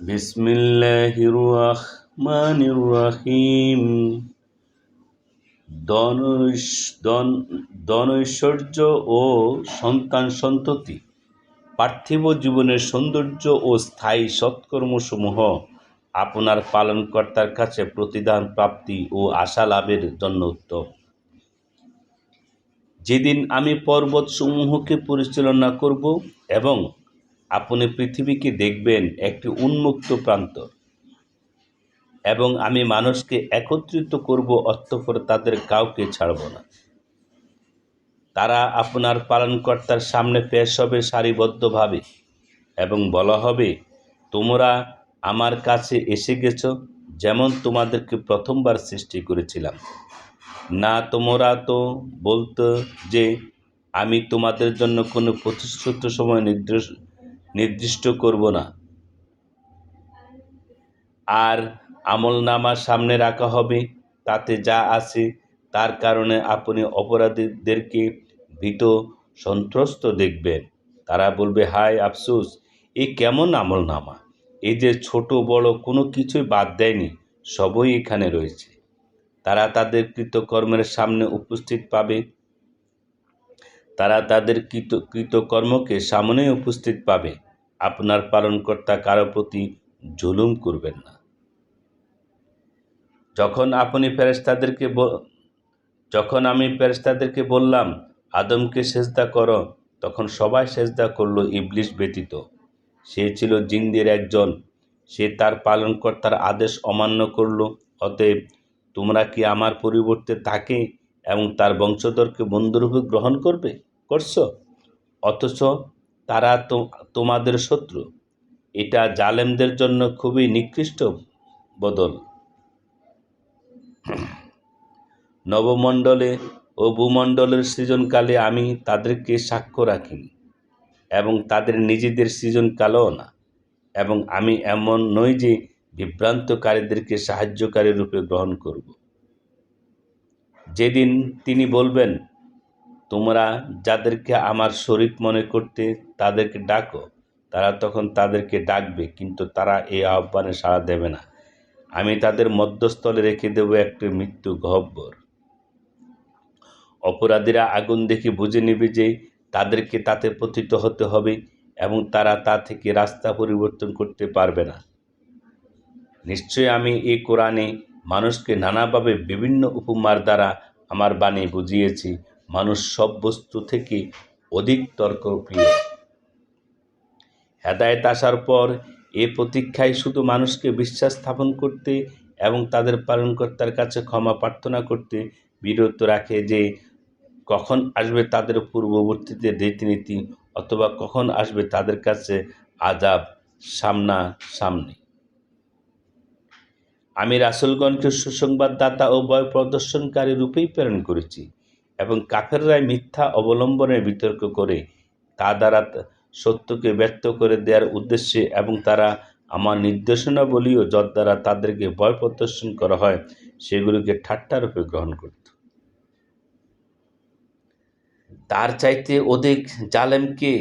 বিসমিল্লাহির রহমানির রহিম ধনৈশ্বর্য ও সন্তান সন্ততি, পার্থিব জীবনের সৌন্দর্য ও স্থায়ী সৎকর্মসমূহ আপনার পালনকর্তার কাছে প্রতিদান প্রাপ্তি ও আশা লাভের জন্য উত্তম। যেদিন আমি পর্বতসমূহকে পরিচালনা করব এবং আপনি পৃথিবীকে দেখবেন একটি উন্মুক্ত প্রান্ত। এবং আমি মানুষকে একত্রিত করব, অতঃপর তাদের কাউকে ছাড়ব না। তারা আপনার পালনকর্তার সামনে পেশ হবে সারিবদ্ধভাবে এবং বলা হবে, তোমরা আমার কাছে এসে গেছো যেমন তোমাদেরকে প্রথমবার সৃষ্টি করেছিলাম। না তোমরা তো বলতো যে আমি তোমাদের জন্য কোনো প্রতিশ্রুত সময় নির্দিষ্ট নির্দিষ্ট করব না। আর আমল নামা সামনে রাখা হবে, তাতে যা আছে তার কারণে আপনি অপরাধীদেরকে ভীত, সন্ত্রস্ত দেখবেন। তারা বলবে, হায় আফসোস, এ কেমন আমল নামা এই যে ছোট, বড় কোনো কিছুই বাদ দেয়নি, সবই এখানে রয়েছে। তারা তাদের কৃতকর্মের সামনে উপস্থিত পাবে। তারা তাদের কৃত, কৃতকর্মকে সামনে উপস্থিত পাবে। আপনার পালনকর্তা কারও প্রতি জুলুম করবেন না। যখন আপনি ফেরেস্তাদেরকে যখন আমি ফেরেস্তাদেরকে বললাম, আদমকে সেজদা করো, তখন সবাই সেজদা করল ইবলিশ ব্যতীত। সে ছিল জিন্দের একজন। সে তার পালনকর্তার আদেশ অমান্য করল। অতএব তোমরা কি আমার পরিবর্তে তাকে এবং তার বংশধরকে বন্ধুরূপে গ্রহণ করবে, করছ? অথচ তারা তো, তোমাদের শত্রু। এটা জালেমদের জন্য খুবই নিকৃষ্ট বদল। নবমণ্ডলে ও ভূমণ্ডলের সৃজনকালে আমি তাদেরকে সাক্ষ্য রাখিনি এবং তাদের নিজেদের সৃজনকালও না এবং আমি এমন নই যে বিভ্রান্তকারীদেরকে সাহায্যকারী রূপে গ্রহণ করব। যেদিন তিনি বলবেন তোমরা যাদেরকে আমার শরিক মনে করতে তাদেরকে ডাকো, তারা তখন তাদেরকে ডাকবে, কিন্তু তারা এই আহ্বানে সাড়া দেবে না। আমি তাদের মধ্যস্থলে রেখে দেব একটি মৃত্যু গহব্বর। অপরাধীরা আগুন দেখে বুঝে নেবে যে তাদেরকে তাতে পতিত হতে হবে এবং তারা তা থেকে রাস্তা পরিবর্তন করতে পারবে না। নিশ্চয় আমি এই কোরআনে মানুষকে নানাভাবে বিভিন্ন উপমার দ্বারা আমার বাণী বুঝিয়েছি মানুষ সব বস্তু থেকে অধিক তর্ক তর্কপ্রিয়। হেদায়ত আসার পর এ প্রতীক্ষায় শুধু মানুষকে বিশ্বাস স্থাপন করতে এবং তাদের পালনকর্তার কাছে ক্ষমা প্রার্থনা করতে বিরত রাখে যে কখন আসবে তাদের পূর্ববর্তীতে রীতিনীতি অথবা কখন আসবে তাদের কাছে আজাব সামনা সামনে আমি রাসুলগণকে সুসংবাদদাতা ও ভয় প্রদর্শনকারী রূপেই প্রেরণ করেছি। এবং কাফেররাই মিথ্যা অবলম্বনের বিতর্ক করে, তা দ্বারা সত্যকে ব্যক্ত করে দেওয়ার উদ্দেশ্যে এবং তারা আমার নির্দেশনা বলিও যত দ্বারা তাদেরকে ভয় প্রদর্শন করা হয়, সেগুলিকে ঠাট্টা রূপে গ্রহণ করত। তার চাইতে অধিক জালেমকে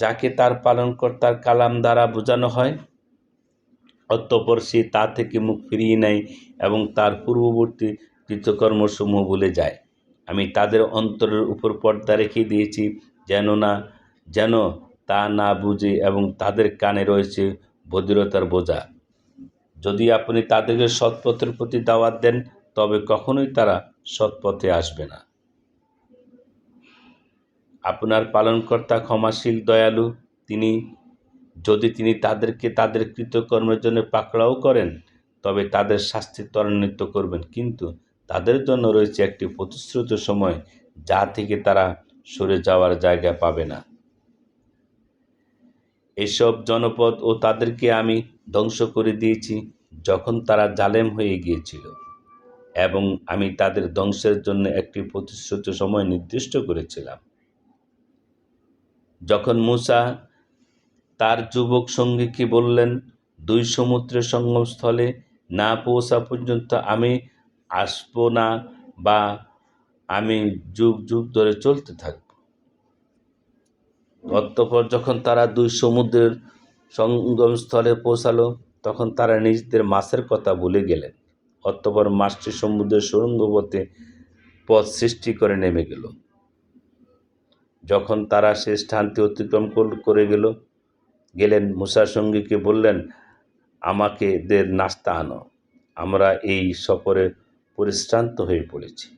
যাকে তার পালনকর্তার কালাম দ্বারা বোঝানো হয়, অতঃপর সে তা থেকে মুখ ফিরিয়ে নেয় এবং তার পূর্ববর্তী কৃতকর্মসমূহ ভুলে যায়। আমি তাদের অন্তরের উপর পর্দা রেখে দিয়েছি যেন না যেন তা না বুঝে এবং তাদের কানে রয়েছে বধিরতার বোঝা। যদি আপনি তাদেরকে সৎপথের প্রতি দাওয়াত দেন, তবে কখনোই তারা সৎপথে আসবে না। আপনার পালনকর্তা ক্ষমাশীল, দয়ালু, তিনি, যদি তিনি তাদেরকে তাদের কৃতকর্মের জন্য পাকড়াও করেন, তবে তাদের শাস্তি ত্বরান্বিত করবেন। কিন্তু তাদের জন্য রয়েছে একটি প্রতিশ্রুত সময় যা থেকে তারা সরে যাওয়ার জায়গা পাবে না। এসব জনপদ ও তাদেরকে আমি ধ্বংস করে দিয়েছি যখন তারা জালেম হয়ে গিয়েছিল এবং আমি তাদের ধ্বংসের জন্য একটি প্রতিশ্রুত সময় নির্দিষ্ট করেছিলাম। যখন মূসা তার যুবক সঙ্গীকে বললেন, দুই সমুদ্রের সঙ্গমস্থলে না পৌঁছা পর্যন্ত আমি আসব না বা আমি যুগ যুগ ধরে চলতে থাকব। অতঃপর যখন তারা দুই সমুদ্রের সঙ্গমস্থলে পৌঁছালো, তখন তারা নিজেদের মাছের কথা ভুলে গেলেন। অতঃপর মাছটি সমুদ্রের সুরঙ্গ পথে সৃষ্টি করে নেমে গেল। যখন তারা সে স্থানটি অতিক্রম কর- করে গেল, গেলেন মুসার সঙ্গীকে বললেন, আমাকে দের নাস্তা আনো। আমরা এই সফরে পরিশ্রান্ত হয়ে পড়েছি।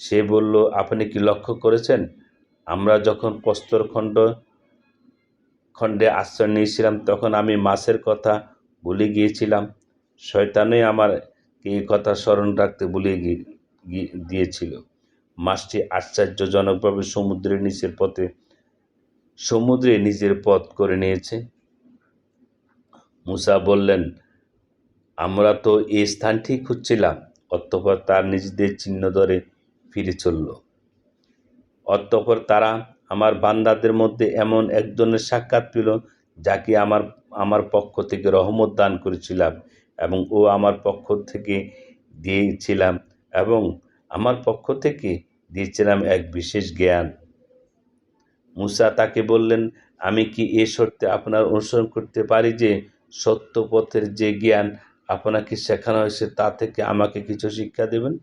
সে বলল, আপনি কি লক্ষ্য করেছেন? আমরা যখন প্রস্তরখণ্ড খণ্ডে আশ্রয় নিয়েছিলাম, তখন আমি মাছের কথা ভুলে গিয়েছিলাম। শয়তানই আমার এই কথা স্মরণ রাখতে ভুলে দিয়েছিল। মাছটি আশ্চর্যজনকভাবে সমুদ্রের নিচের পথে, সমুদ্রে নিজের পথ করে নিয়েছে। মুসা বললেন আমরা তো এই স্থানটি খুঁজছিলাম, অতঃপর তার নিজেদের চিহ্ন ধরে ফিরে চলল। অতঃপর তারা আমার বান্দাদের মধ্যে এমন একজনের সাক্ষাৎ পেল, যাকে আমার আমার পক্ষ থেকে রহমত দান করেছিলাম এবং ও আমার পক্ষ থেকে দিয়েছিলাম এবং আমার পক্ষ থেকে দিয়েছিলাম এক বিশেষ জ্ঞান। মুসা তাকে বললেন, আমি কি এ শর্তে আপনার অনুসরণ করতে পারি যে সত্য পথের যে জ্ঞান আপনাকে শেখানো হয়েছে, তা থেকে আমাকে কিছু শিক্ষা দেবেন?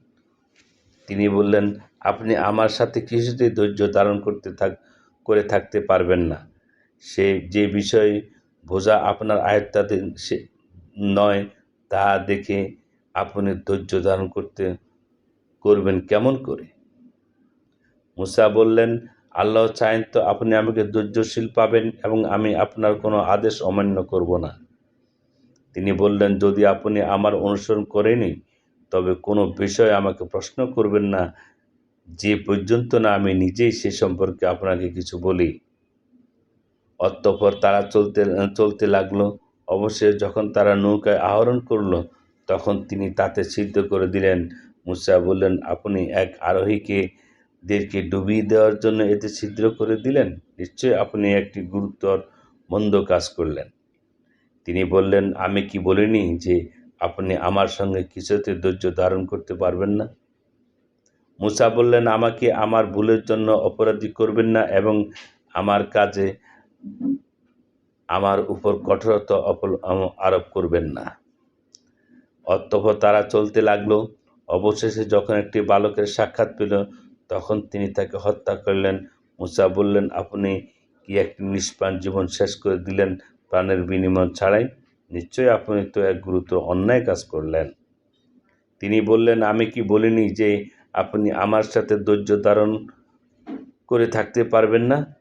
তিনি বললেন, আপনি আমার সাথে কিছুতেই ধৈর্য ধারণ করতে থাক, করে থাকতে পারবেন না। সে যে বিষয় বোঝা আপনার আয়ত্তাতে সে নয়, তা দেখে আপনি ধৈর্য ধারণ করতে করবেন কেমন করে? মুসা বললেন, আল্লাহ চাইন তো আপনি আমাকে ধৈর্যশীল পাবেন এবং আমি আপনার কোনো আদেশ অমান্য করব না। তিনি বললেন, যদি আপনি আমার অনুসরণ করেনি তবে কোনো বিষয় আমাকে প্রশ্ন করবেন না। যে পর্যন্ত না, আমি নিজেই সে সম্পর্কে আপনাকে কিছু বলি। অতঃপর তারা চলতে চলতে লাগল। অবশেষে যখন তারা নৌকায় আহরণ করল, তখন তিনি তাতে সিদ্ধ করে দিলেন। মুসা বললেন, আপনি এক আরোহীকে দেরকে ডুবিয়ে দেওয়ার জন্য এতে ছিদ্র করে দিলেন? নিশ্চয়ই আপনি একটি গুরুতর মন্দ কাজ করলেন। তিনি বললেন, আমি কি বলিনি যে আপনি আমার সঙ্গে কিছুতে ধৈর্য ধারণ করতে পারবেন না? মুসা বললেন, আমাকে আমার ভুলের জন্য অপরাধী করবেন না এবং আমার কাজে আমার উপর কঠোরতা আরোপ করবেন না। অতঃপর তারা চলতে লাগল। অবশেষে যখন একটি বালকের সাক্ষাৎ পেল, তখন তিনি তাকে হত্যা করলেন। মুসা বললেন, আপনি কি একটি নিষ্প্রাণ জীবন শেষ করে দিলেন প্রাণের বিনিময় ছাড়াই নিশ্চয়ই আপনি তো এক গুরুত্ব অন্যায় কাজ করলেন। তিনি বললেন, আমি কি বলিনি যে আপনি আমার সাথে ধৈর্য ধারণ করে থাকতে পারবেন না?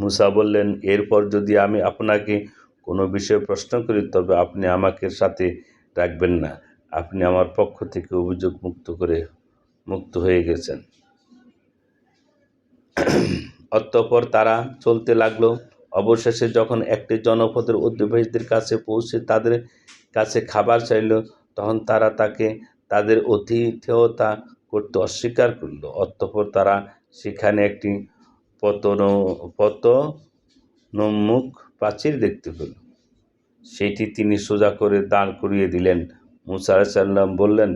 মুসা বললেন, এরপর যদি আমি আপনাকে কোনো বিষয়ে প্রশ্ন করি, তবে আপনি আমাকে সাথে রাখবেন না। আপনি আমার পক্ষ থেকে অভিযোগ মুক্ত করে মুক্ত হয়ে গেছেন। অতঃপর তারা চলতে লাগল। অবশেষে যখন একটি জনপদের অধিবাসীদের কাছে পৌঁছে তাদের কাছে খাবার চাইল, তখন তারা তাকে তাদের অতিথেয়তা করতে অস্বীকার করল। অতঃপর তারা সেখানে একটি পতন পতনোন্মুখ প্রাচীর দেখতে পেল। সেটি তিনি সোজা করে দাঁড় করিয়ে দিলেন। মুসা সাল্লাম বললেন,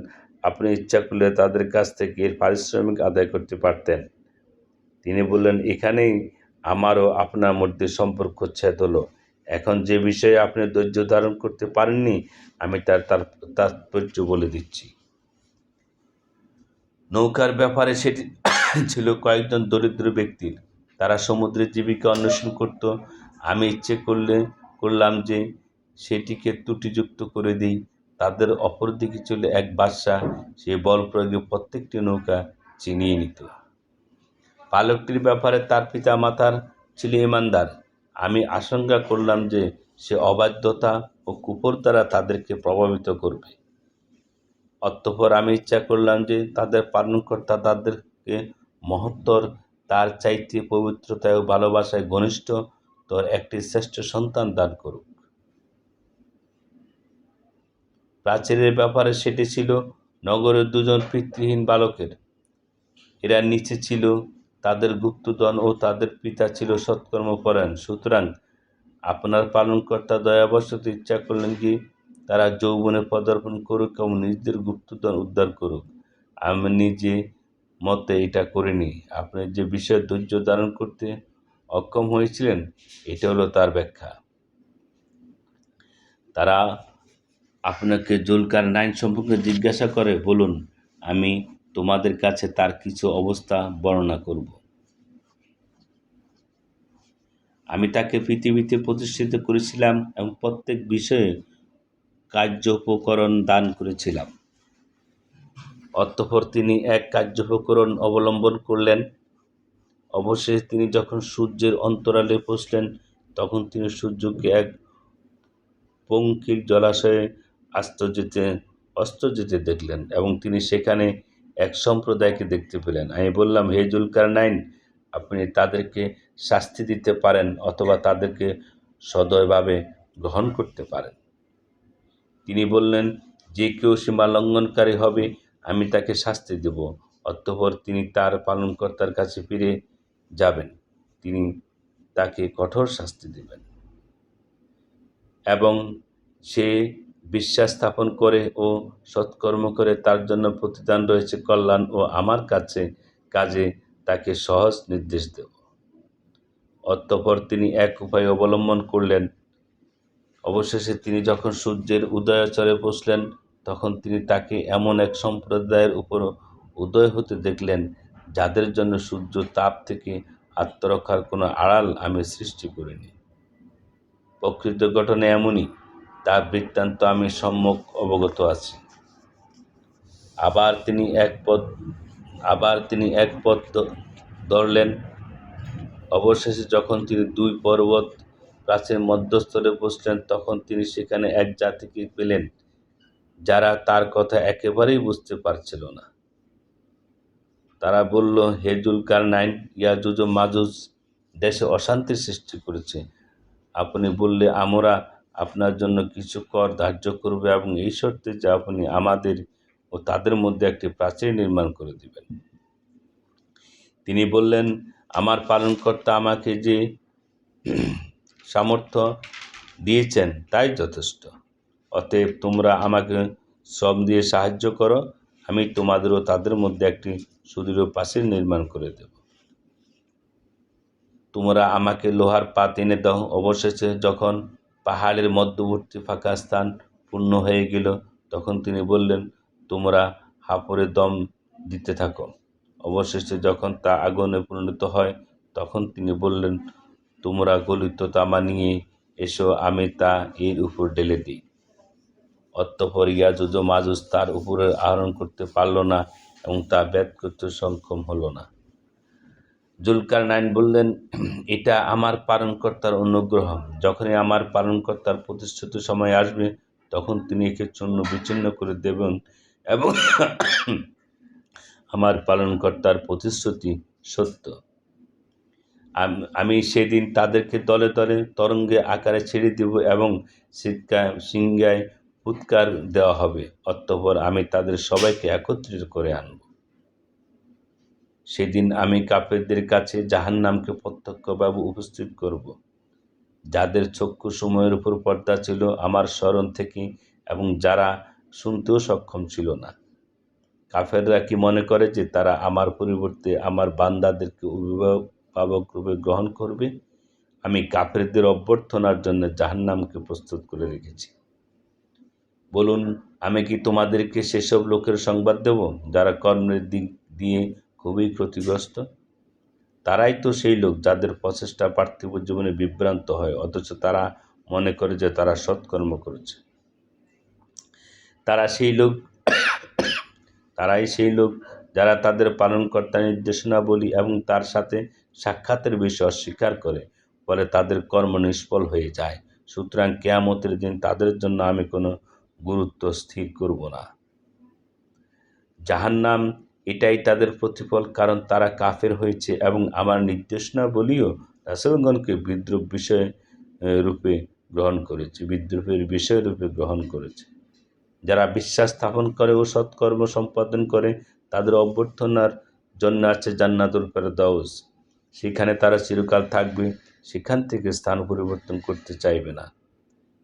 আপনি ইচ্ছা করলে তাদের কাছ থেকে এর পারিশ্রমিক আদায় করতে পারতেন। তিনি বললেন, এখানেই আমারও আপনার মধ্যে সম্পর্ক ছেদ হলো। এখন যে বিষয়ে আপনি ধৈর্য ধারণ করতে পারেননি, আমি তার তার তাৎপর্য বলে দিচ্ছি। নৌকার ব্যাপারে সেটি ছিল কয়েকজন দরিদ্র ব্যক্তির। তারা সমুদ্রের জীবিকা অন্বেষণ করত। আমি ইচ্ছে করলে, করলাম যে সেটিকে ত্রুটিযুক্ত করে দিই। তাদের অপর দিকে চলে এক বাদশা সে বল প্রয়োগে প্রত্যেকটি নৌকা চিনিয়ে নিত। পালকটির ব্যাপারে তার পিতা মাতার ছিল ইমানদার। আমি আশঙ্কা করলাম যে সে অবাধ্যতা ও কুপর দ্বারা তাদেরকে প্রভাবিত করবে। অতঃপর আমি ইচ্ছা করলাম যে তাদের পালনকর্তা তাদেরকে মহত্তর, তার চাইতে পবিত্রতায় ও ভালোবাসায় ঘনিষ্ঠ, তোর একটি শ্রেষ্ঠ সন্তান দান করুক। প্রাচীরের ব্যাপারে সেটি ছিল নগরের দুজন পিতৃহীন বালকের। এরা নিচে ছিল তাদের গুপ্তধন ও তাদের পিতা ছিল সৎকর্মপরায়ণ সুতরাং আপনার পালনকর্তা দয়াবশত ইচ্ছা করলেন কি, তারা যৌবনে পদার্পণ করুক এবং নিজেদের গুপ্তধন উদ্ধার করুক। আমি নিজে মতে এটা করিনি। আপনি যে বিষয়ে ধৈর্য ধারণ করতে অক্ষম হয়েছিলেন, এটা হলো তার ব্যাখ্যা। তারা আপনাকে জুলকার নাইন সম্পর্কে জিজ্ঞাসা করে, বলুন, আমি তোমাদের কাছে তার কিছু অবস্থা বর্ণনা করব। আমি তাকে পৃথিবীতে প্রতিষ্ঠিত করেছিলাম এবং প্রত্যেক বিষয়ে কার্য উপকরণ দান করেছিলাম। অতঃপর তিনি এক কার্যোপকরণ অবলম্বন করলেন। অবশেষে তিনি যখন সূর্যের অন্তরালে পৌঁছলেন, তখন তিনি সূর্যকে এক পঙ্কিল জলাশয়ে আস্ত যেতে, অস্ত যেতে দেখলেন এবং তিনি সেখানে এক সম্প্রদায়কে দেখতে পেলেন। আমি বললাম, হে জুলকার নাইন আপনি তাদেরকে শাস্তি দিতে পারেন অথবা তাদেরকে সদয়ভাবে গ্রহণ করতে পারেন। তিনি বললেন, যে কেউ সীমা লঙ্ঘনকারী হবে, আমি তাকে শাস্তি দেব। অতঃপর তিনি তার পালনকর্তার কাছে ফিরে যাবেন। তিনি তাকে কঠোর শাস্তি দেবেন। এবং সে বিশ্বাস স্থাপন করে ও সৎকর্ম করে তার জন্য প্রতিদান রয়েছে কল্যাণ ও আমার কাছে কাজে তাকে সহজ নির্দেশ দেব। অতঃপর তিনি এক উপায় অবলম্বন করলেন। অবশেষে তিনি যখন সূর্যের উদয়াচরে বসলেন, তখন তিনি তাকে এমন এক সম্প্রদায়ের উপর উদয় হতে দেখলেন, যাদের জন্য সূর্য তাপ থেকে আত্মরক্ষার কোনো আড়াল আমি সৃষ্টি করিনি। প্রকৃত ঘটনা এমনই তার বৃত্তান্ত আমি সম্যক অবগত আছি। আবার তিনি এক পদ, আবার তিনি এক পথ দ- ধরলেন। অবশেষে যখন তিনি দুই পর্বত প্রাচীর মধ্যস্থলে বসলেন, তখন তিনি সেখানে এক জাতিকে পেলেন, যারা তার কথা একেবারেই বুঝতে পারছিল না। তারা বলল, হে জুলকার নাইন ইয়াজুজ মাজুজ দেশে অশান্তির সৃষ্টি করেছে। আপনি বললে, আমরা আপনার জন্য কিছু কর ধার্য করবে এবং এই শর্তে যে আপনি আমাদের ও তাদের মধ্যে একটি প্রাচীর নির্মাণ করে দিবেন। তিনি বললেন, আমার পালনকর্তা আমাকে যে সামর্থ্য দিয়েছেন তাই যথেষ্ট। অতএব তোমরা আমাকে শ্রম দিয়ে সাহায্য করো, আমি তোমাদের ও তাদের মধ্যে একটি সুদৃঢ় প্রাচীর নির্মাণ করে দেব। তোমরা আমাকে লোহার পাত এনে দাও। অবশেষে যখন পাহাড়ের মধ্যবর্তী ফাঁকা স্থান পূর্ণ হয়ে গেল। তখন তিনি বললেন, তোমরা হাঁপড়ে দম দিতে থাকো। অবশেষে যখন তা আগুনে পরিণত হয়, তখন তিনি বললেন, তোমরা গলিত তামা নিয়ে এসো, আমি তা এর উপর ঢেলে দিই। অতঃপর ইয়াজুজ মাজুজ তার উপরে আহরণ করতে পারল না এবং তা ব্যাত করতে সক্ষম হলো না। জুলকার নাইন বললেন, এটা আমার পালনকর্তার অনুগ্রহ। যখনই আমার পালনকর্তার প্রতিষ্ঠিত সময় আসবে, তখন তিনি একে চূর্ণ বিচ্ছিন্ন করে দেবেন এবং আমার পালনকর্তার প্রতিশ্রুতি সত্য। আমি সেদিন তাদেরকে দলে দলে তরঙ্গে আকারে ছেড়ে দেব এবং শীতকা সিংহায় উৎকার দেওয়া হবে। অতঃপর আমি তাদের সবাইকে একত্রিত করে আনব। সেদিন আমি কাফেরদের কাছে জাহান্নামকে প্রত্যক্ষভাবে উপস্থিত করব। যাদের চক্ষু সময়ের উপর পর্দা ছিল আমার স্মরণ থেকে এবং যারা শুনতেও সক্ষম ছিল না। কাফেররা কি মনে করে যে তারা আমার পরিবর্তে আমার বান্দাদেরকে অভিভাবক রূপে গ্রহণ করবে? আমি কাফেরদের অভ্যর্থনার জন্য জাহান্নামকে প্রস্তুত করে রেখেছি। বলুন, আমি কি তোমাদেরকে সেসব লোকের সংবাদ দেব যারা কর্মের দিক দিয়ে খুবই ক্ষতিগ্রস্ত। তারাই তো সেই লোক যাদের প্রচেষ্টা পার্থিব জীবনে বিভ্রান্ত হয়, অথচ তারা মনে করে যে তারা সৎকর্ম করেছে। তারা সেই লোক, তারাই সেই লোক যারা তাদের পালনকর্তার নির্দেশনাবলী এবং তার সাথে সাক্ষাতের বিষয় অস্বীকার করে, ফলে তাদের কর্ম নিষ্ফল হয়ে যায়। সুতরাং কেয়ামতের দিন তাদের জন্য আমি কোনো গুরুত্ব স্থির করব না। জাহান্নাম এটাই তাদের প্রতিফল, কারণ তারা কাফের হয়েছে এবং আমার নির্দেশনা বলিও রাসুলগণকে বিদ্রুপ বিষয় রূপে গ্রহণ করেছে, বিদ্রুপের বিষয় রূপে গ্রহণ করেছে। যারা বিশ্বাস স্থাপন করে ও সৎকর্ম সম্পাদন করে, তাদের অভ্যর্থনার জন্য আছে জান্নাতুল ফেরদাউস। সেখানে তারা চিরকাল থাকবে, সেখান থেকে স্থান পরিবর্তন করতে চাইবে না।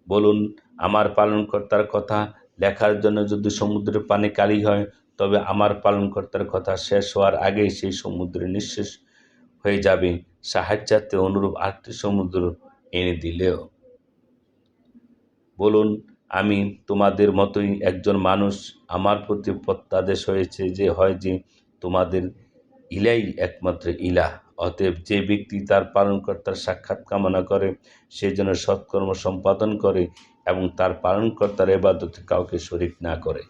বলুন, আমার পালনকর্তার কথা লেখার জন্য যদি সমুদ্রের পানি কালি হয় তবে আমার পালনকর্তার কথা শেষ হওয়ার আগেই সেই সমুদ্রে নিঃশেষ হয়ে যাবে। সাহায্যার্থে অনুরূপ আটটি সমুদ্র এনে দিলেও। বলুন, আমি তোমাদের মতোই একজন মানুষ। আমার প্রতি প্রত্যাদেশ হয়েছে যে, হয় যে, তোমাদের ইলাই একমাত্র ইলা অতএব যে ব্যক্তি তার পালনকর্তার সাক্ষাৎ কামনা করে, সে যেন সৎকর্ম সম্পাদন করে এবং তার পালনকর্তার এবাদতে কাউকে শরিক না করে।